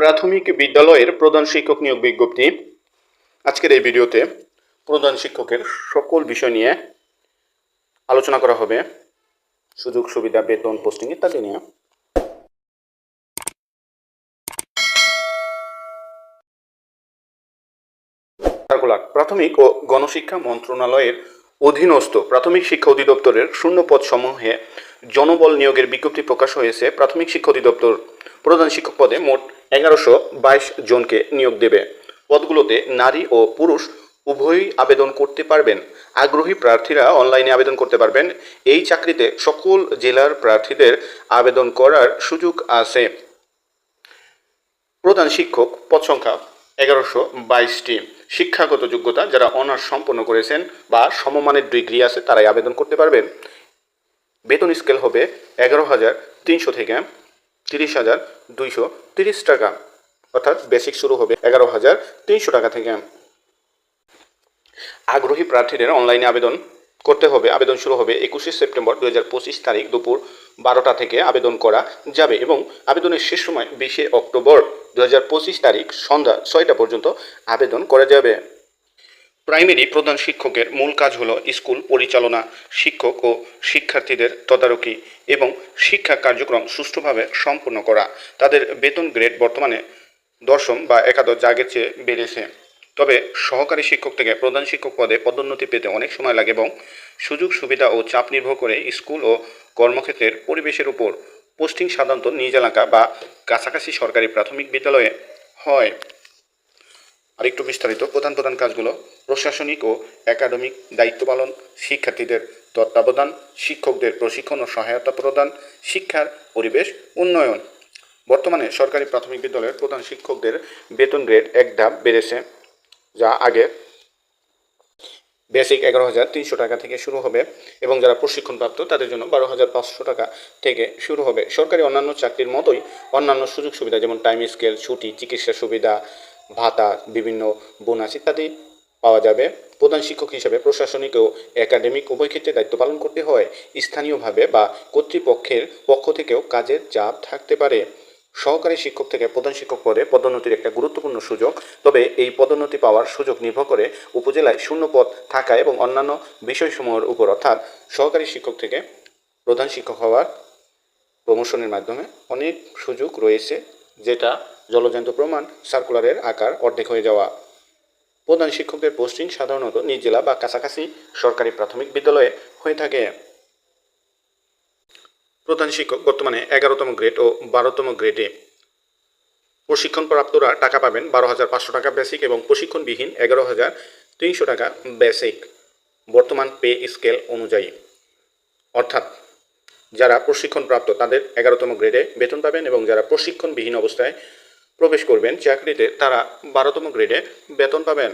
প্রাথমিক বিদ্যালয়ের প্রধান শিক্ষক নিয়োগ বিজ্ঞপ্তি। আজকের এই ভিডিওতে প্রধান শিক্ষকের সকল বিষয় নিয়ে আলোচনা করা হবে। সুযোগ, সুবিধা, বেতন পোস্টিং ইত্যাদি নিয়ে। প্রাথমিক ও গণশিক্ষা মন্ত্রণালয়ের অধীনস্থ প্রাথমিক শিক্ষা অধিদপ্তরের শূন্য পদ সমূহে জনবল নিয়োগের বিজ্ঞপ্তি প্রকাশ হয়েছে। প্রাথমিক শিক্ষা অধিদপ্তর প্রধান শিক্ষক পদে মোট এগারোশো বাইশ জনকে নিয়োগ দেবে। পদগুলোতে নারী ও পুরুষ উভয়ই আবেদন করতে পারবেন। আগ্রহী প্রার্থীরা অনলাইনে আবেদন করতে পারবেন। এই চাকরিতে সকল জেলার প্রার্থীদের আবেদন করার সুযোগ আছে। প্রধান শিক্ষক পদ সংখ্যা এগারোশো বাইশটি। শিক্ষাগত যোগ্যতা যারা অনার্স সম্পন্ন করেছেন বা সমমানের ডিগ্রি আছে তারাই আবেদন করতে পারবেন বেতন স্কেল হবে এগারো হাজার তিনশো থেকে তিরিশ হাজার দুইশো তিরিশ টাকা। অর্থাৎ বেসিক শুরু হবে এগারো হাজার তিনশো টাকা থেকে। আগ্রহী প্রার্থীদের অনলাইনে আবেদন করতে হবে। আবেদন শুরু হবে একুশে সেপ্টেম্বর দু হাজার পঁচিশ তারিখ দুপুর বারোটা থেকে আবেদন করা যাবে এবং আবেদনের শেষ সময় বিশে অক্টোবর দু হাজার পঁচিশ তারিখ সন্ধ্যা ছয়টা পর্যন্ত আবেদন করা যাবে। প্রাইমারি প্রধান শিক্ষকের মূল কাজ হলো স্কুল পরিচালনা, শিক্ষক ও শিক্ষার্থীদের তদারকি এবং শিক্ষা কার্যক্রম সুষ্ঠুভাবে সম্পন্ন করা। তাদের বেতন গ্রেড বর্তমানে দশম বা একাদশ জাগের চেয়ে বেড়েছে। তবে সহকারী শিক্ষক থেকে প্রধান শিক্ষক পদে পদোন্নতি পেতে অনেক সময় লাগে এবং সুযোগ, সুবিধা ও চাপ নির্ভর করে স্কুল ও কর্মক্ষেত্রের পরিবেশের উপর পোস্টিং সাধারণত নিজ এলাকা বা কাছাকাছি সরকারি প্রাথমিক বিদ্যালয়ে হয়। আরেকটু বিস্তারিত, প্রধান প্রধান কাজগুলো, প্রশাসনিক ও একাডেমিক দায়িত্ব পালন, শিক্ষার্থীদের তত্ত্বাবধান, শিক্ষকদের প্রশিক্ষণ ও সহায়তা প্রদান, শিক্ষার পরিবেশ, উন্নয়ন। বর্তমানে সরকারি প্রাথমিক বিদ্যালয়ের প্রধান শিক্ষকদের বেতন গ্রেড এক ধাপ বেড়েছে, যা আগে বেসিক এগারো হাজার তিনশো টাকা থেকে শুরু হবে এবং যারা প্রশিক্ষণপ্রাপ্ত, তাদের জন্য বারো হাজার পাঁচশো টাকা থেকে শুরু হবে। সরকারি অন্যান্য চাকরির মতোই অন্যান্য সুযোগ সুবিধা যেমন টাইম স্কেল ছুটি, চিকিৎসা সুবিধা ভাতা, বিভিন্ন বোনাস ইত্যাদি পাওয়া যাবে। প্রধান শিক্ষক হিসেবে প্রশাসনিক ও একাডেমিক উভয় ক্ষেত্রে দায়িত্ব পালন করতে হয়। স্থানীয়ভাবে বা কর্তৃপক্ষের পক্ষ থেকেও কাজের চাপ থাকতে পারে। সহকারী শিক্ষক থেকে প্রধান শিক্ষক পদে পদোন্নতির একটা গুরুত্বপূর্ণ সুযোগ। তবে এই পদোন্নতি পাওয়ার সুযোগ নির্ভর করে উপজেলায় শূন্য পদ থাকা এবং অন্যান্য বিষয়সমূহের উপর অর্থাৎ সহকারী শিক্ষক থেকে প্রধান শিক্ষক হওয়ার প্রমোশনের মাধ্যমে অনেক সুযোগ রয়েছে, যেটা জলজন্ত প্রমাণ সার্কুলারের আকার, অর্ধেক হয়ে যাওয়া। প্রধান শিক্ষকদের পোস্টিং সাধারণত নিজ জেলা বা কাছাকাছি সরকারি প্রাথমিক বিদ্যালয়ে হয়ে থাকে। প্রধান শিক্ষক বর্তমানে এগারোতম গ্রেড ও বারোতম গ্রেডে প্রশিক্ষণপ্রাপ্তরা টাকা পাবেন বারো হাজার পাঁচশো টাকা বেসিক এবং প্রশিক্ষণবিহীন এগারো হাজার তিনশো টাকা বেসিক বর্তমান পে স্কেল অনুযায়ী। অর্থাৎ যারা প্রশিক্ষণপ্রাপ্ত তাদের এগারোতম গ্রেডে বেতন পাবেন এবং যারা প্রশিক্ষণবিহীন অবস্থায় প্রবেশ করবেন চাকরিতে তারা বারোতম গ্রেডে বেতন পাবেন।